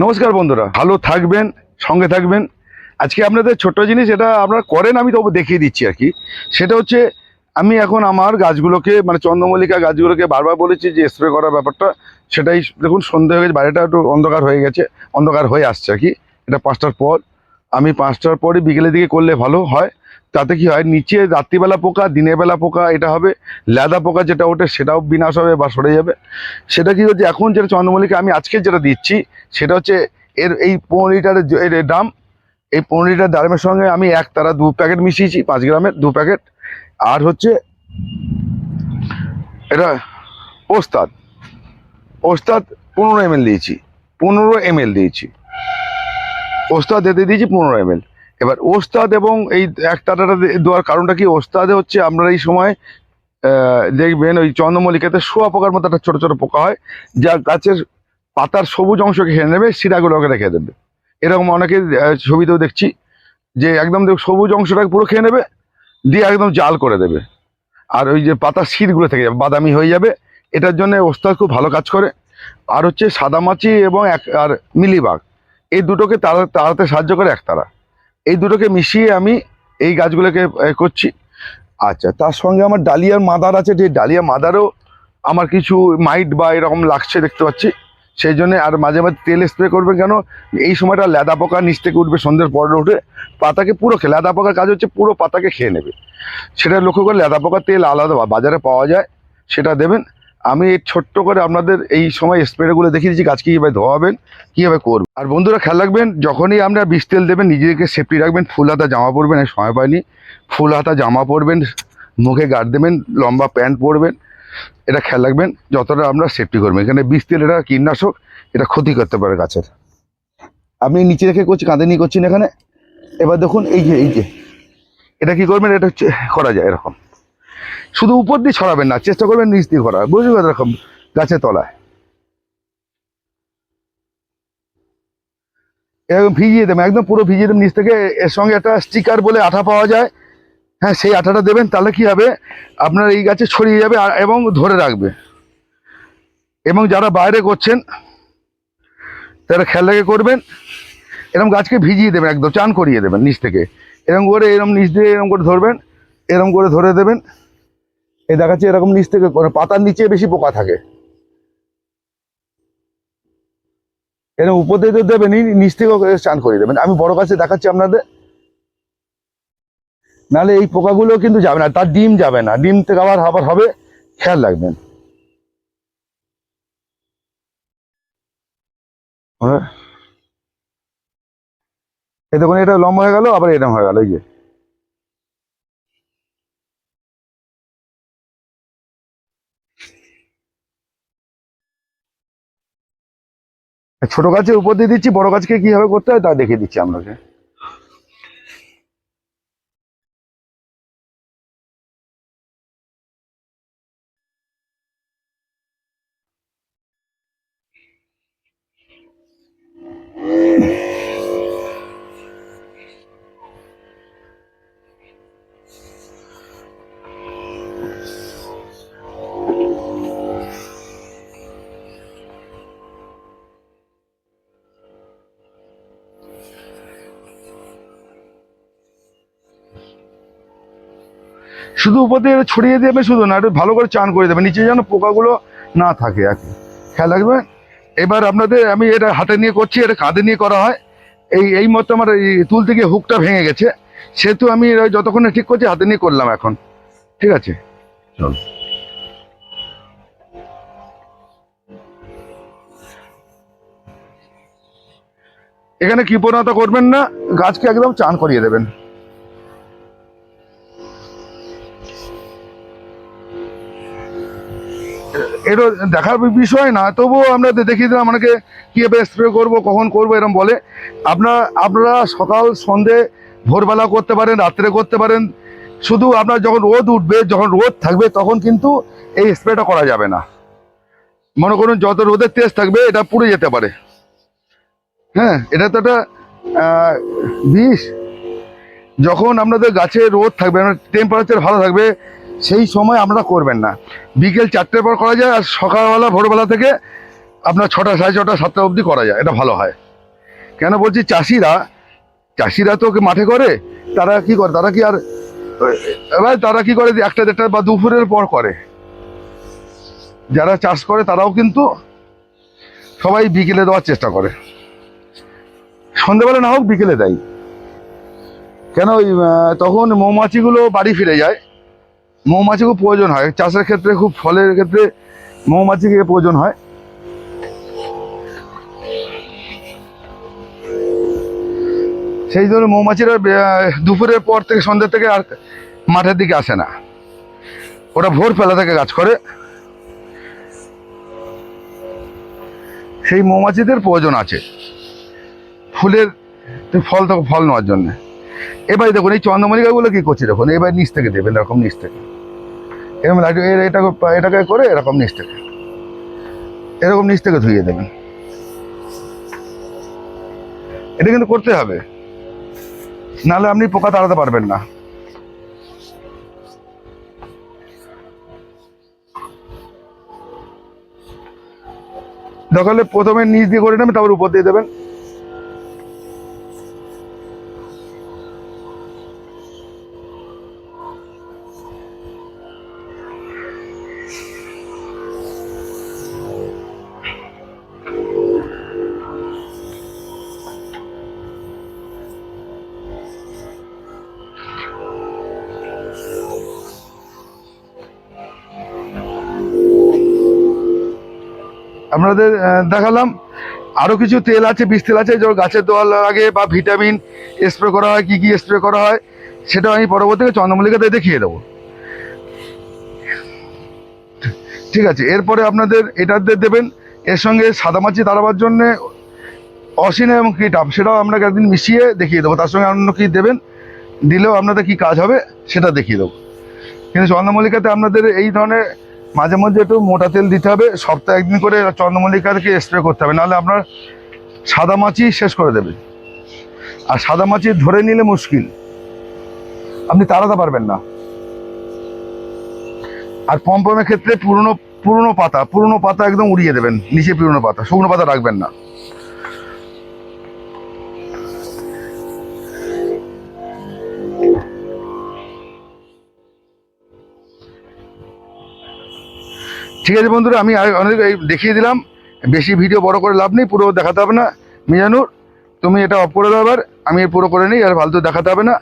নমস্কার বন্ধুরা, ভালো থাকবেন, সঙ্গে থাকবেন। আজকে আপনাদের ছোট্ট জিনিস এটা আপনারা করেন, আমি তবু দেখিয়ে দিচ্ছি আর কি। সেটা হচ্ছে, আমি এখন আমার গাছগুলোকে মানে চন্দ্রমল্লিকা গাছগুলোকে বারবার বলেছি যে স্প্রে করার ব্যাপারটা, সেটাই দেখুন সন্ধে হয়ে গেছে, বাইরেটা একটু অন্ধকার হয়ে গেছে, অন্ধকার হয়ে আসছে আর কি। এটা পাঁচটার পর, আমি পাঁচটার পরে বিকেলের দিকে করলে ভালো হয়। তাতে কি হয়? নিচে রাত্রিবেলা পোকা, দিনের বেলা পোকা এটা হবে, লেদা পোকা যেটা ওঠে সেটাও বিনাশ হবে বা সরে যাবে। সেটা কি হচ্ছে? এখন যেটা চন্দ্রমল্লিকা আমি আজকে যেটা দিচ্ছি, সেটা হচ্ছে এর এই পনেরো লিটারের এর দাম, এই পনেরো লিটার দামের সঙ্গে আমি এক তারা দু প্যাকেট মিশিয়েছি, পাঁচ গ্রামের দু প্যাকেট। আর হচ্ছে এটা ওস্তাদ ওস্তাদ পনেরো এম দিয়েছি, পনেরো এম দিয়েছি। ওস্তাদ এতে দিয়েছি পনেরো এম এবার ওস্তাদ এবং এই এক তারাটা দেওয়ার কারণটা কি? ওস্তাদে হচ্ছে আমরা এই সময় দেখবেন ওই চন্দ্রমল্লিকাতে শোয়া পোকার মতো একটা ছোটো ছোটো পোকা হয় যা গাছের পাতার সবুজ অংশকে খেয়ে নেবে শিরাগুলোকে রেখে দেবে। এরকম অনেকে ছবিতেও দেখছি যে একদম দেখ সবুজ অংশটাকে পুরো খেয়ে নেবে, দিয়ে একদম জাল করে দেবে। আর ওই যে পাতার শিরগুলো থেকে যাবে, বাদামি হয়ে যাবে। এটার জন্য ওস্তাদ খুব ভালো কাজ করে। আর হচ্ছে সাদামাছি এবং এক, আর মিলিবাগ, এই দুটোকে তাড়া তাড়াতে সাহায্য করে একতারা। এই দুটোকে মিশিয়ে আমি এই গাছগুলোকে করছি। আচ্ছা তার সঙ্গে আমার ডালিয়ার মাদার আছে, যে ডালিয়া মাদারও আমার কিছু মাইট বা এরকম লাগছে দেখতে পাচ্ছি। সেই জন্য আর মাঝে মাঝে তেল স্প্রে করবেন কেন? এই সময়টা লেদা পোকা নিচ থেকে উঠবে সন্ধ্যের পরে উঠে, পাতাকে পুরো খেয়ে লেদা পোকার কাজ হচ্ছে পুরো পাতাকে খেয়ে নেবে। সেটা লক্ষ্য করে লেদা পোকার তেল আলাদা বাজারে পাওয়া যায়, সেটা দেবেন। আমি ছোট্ট করে আপনাদের এই সময় স্প্রেগুলো দেখিয়ে দিচ্ছি, গাছ কীভাবে ধোয়াবেন, কীভাবে করবেন। আর বন্ধুরা, খেয়াল রাখবেন, যখনই আপনারা বিষ তেল দেবেন, নিজেকে সেফটি রাখবেন, ফুল হাতা জামা পরবেন এই সময় পাইনি, ফুল হাতা জামা পরবেন, মুখে গার্ড দেবেন, লম্বা প্যান্ট পরবেন, এটা খেয়াল রাখবেন, যতটা আমরা সেফটি করবেন এখানে বিষ তেল, এটা কীটনাশক, এটা ক্ষতি করতে পারে গাছের। আপনি নিচে রেখে করছি, কাঁধে নিয়ে করছেন এখানে। এবার দেখুন, এই যে এই যে, এটা কি করবেন, এটা করা যায় এরকম। শুধু উপর দিয়ে ছড়াবেন না, চেষ্টা করবেন নিচ দিয়ে করা বুঝবেন এরকম গাছের তলায়। এরকম ভিজিয়ে দেবেন, একদম পুরো ভিজিয়ে দেবেন, নিচ থেকে এর সঙ্গে একটা স্টিকার বলে আঠা পাওয়া যায়। হ্যাঁ সেই আঠাটা দেবেন, তাহলে কি হবে? আপনার এই গাছে ছড়িয়ে যাবে এবং ধরে রাখবে। এবং যারা বাইরে করছেন, তারা খেয়াল রেখে করবেন, এরকম গাছকে ভিজিয়ে দেবেন একদম, চান করিয়ে দেবেন নিচ থেকে। এরকম করে, এরকম নিচ দিয়ে এরকম করে ধরবেন, এরকম করে ধরে দেবেন। এই দেখাচ্ছে এরকম নিচ থেকে পাতার নিচে বেশি পোকা থাকে। এরকম উপর দিয়ে তো দেবেনই নিচ থেকেও চান করে দেবেন আমি বড় গাছে দেখাচ্ছি আপনাদের। নাহলে এই পোকাগুলো কিন্তু যাবে না, তার ডিম যাবে না। ডিম থেকে আবার আবার হবে, খেয়াল রাখবেন। হ্যাঁ। এই দেখুন, এটা লম্বা হয়ে গেল, আবার এরকম হয়ে গেল, এই যে। ছোট গাছের উপর দিয়ে দিচ্ছি বড় গাছকে কীভাবে করতে হয় তা দেখিয়ে দিচ্ছি আপনাকে। শুধু উপর দিয়ে ছড়িয়ে দেবে শুধু না, একটু ভালো করে চান করে দেবে, নিচে যেন পোকাগুলো না থাকে আর কি। খেয়াল রাখবে এবার আপনাদের আমি এটা হাতে নিয়ে করছি, এটা কাঁধে নিয়ে করা হয়। এই এই মতো আমার এই তুলতে গিয়ে হুকটা ভেঙে গেছে, সেহেতু আমি যতক্ষণে ঠিক করছি হাতে নিয়ে করলাম এখন। ঠিক আছে? চল। এখানে কৃপণতা করবেন না, গাছকে একদম চান করিয়ে দেবেন। এটা দেখার বিষয় না, তবুও আমরা দেখিয়ে দিলাম আমাকে কীভাবে স্প্রে করব, কখন করব এরকম বলে। আপনার আপনারা সকাল, সন্ধে, ভোরবেলা করতে পারেন, রাত্রে করতে পারেন। শুধু আপনার যখন রোদ উঠবে, যখন রোদ থাকবে, তখন কিন্তু এই স্প্রেটা করা যাবে না। মনে করুন, যত রোদের তেজ থাকবে, এটা পুড়ে যেতে পারে। হ্যাঁ এটা তো একটা বিষ। যখন আপনাদের গাছে রোদ থাকবে টেম্পারেচার ভালো থাকবে, সেই সময় আপনারা করবেন না। বিকেল চারটের পর করা যায় আর সকালবেলা, ভোরবেলা থেকে আপনার ছটা, সাড়ে ছটা, সাতটা অবধি করা যায়। এটা ভালো হয়। কেন বলছি চাষিরা চাষিরা তো ওকে মাঠে করে, তারা কি করে? তারা কি আর, এবার তারা কি করে? একটা দেড়টা বা দুপুরের পর করে। যারা চাষ করে, তারাও কিন্তু সবাই বিকেলে দেওয়ার চেষ্টা করে। সন্ধ্যেবেলা না হোক বিকেলে দেয়। কেন ওই তখন মৌমাছিগুলো বাড়ি ফিরে যায়। মৌমাছি খুব প্রয়োজন হয়। চাষের ক্ষেত্রে খুব ফলের ক্ষেত্রে মৌমাছিকে প্রয়োজন হয়। সেই জন্য মৌমাছিরা দুপুরের পর থেকে সন্ধ্যে থেকে আর মাঠের দিকে আসে না। ওরা ভোর ফেলা থেকে কাজ করে। সেই মৌমাছিদের প্রয়োজন আছে। ফুলের ফল থেকে ফল নেওয়ার জন্য। এবার দেখুন, এই চন্দ্রমল্লিকাগুলো কি করছে দেখুন, এবার নিচ থেকে দেবেন, এরকম নিচ থেকে। এরকম লাইট- এটাকে এটাকে করে এরকম নিচ থেকে। এরকম নিচ থেকে ধুয়ে দেবেন। এটা কিন্তু করতে হবে। নাহলে আপনি পোকা তাড়াতে পারবেন না। হলে প্রথমে নিচ দিয়ে করে নেবেন, তারপর উপর দিয়ে দেবেন। আপনাদের দেখালাম। আরও কিছু তেল আছে, বিষ তেল আছে যেমন গাছের দোয়াল আগে বা ভিটামিন, স্প্রে করা হয়, কি কি স্প্রে করা হয়, সেটা আমি পরবর্তীতে চন্দ্রমল্লিকাতে দেখিয়ে দেবো। ঠিক আছে, এরপরে আপনাদের এটাতে দেবেন, এর সঙ্গে সাদামাছি তাড়াবার জন্য অসিনা এবং কিটাপ সেটাও আপনাকে একদিন মিশিয়ে দেখিয়ে দেবো, তার সঙ্গে অন্য কি দেবেন, দিলেও আপনাদের কি কাজ হবে, সেটা দেখিয়ে দেবো। কিন্তু চন্দ্রমল্লিকাতে আপনাদের এই ধরনের মাঝে মধ্যে একটু মোটা তেল দিতে হবে, সপ্তাহে একদিন করে চন্দ্রমল্লিকাকে স্প্রে করতে হবে, নাহলে আপনার সাদা মাছি শেষ করে দেবে। আর সাদা মাছি ধরে নিলে মুশকিল। আপনি তাড়াতে পারবেন না। আর পম্পমের ক্ষেত্রে পুরনো পুরনো পাতা পুরনো পাতা একদম উড়িয়ে দেবেন, নিচে পুরনো পাতা, শুকনো পাতা রাখবেন না। ঠিক আছে বন্ধুরা, আমি অনেক দেখিয়ে দিলাম। বেশি ভিডিও বড় করে লাভ নেই, পুরো দেখাতে হবে না। মিজানুর, তুমি এটা অফ করে দাও আমি পুরো করে নিই, আর ভালো দেখাতে হবে না।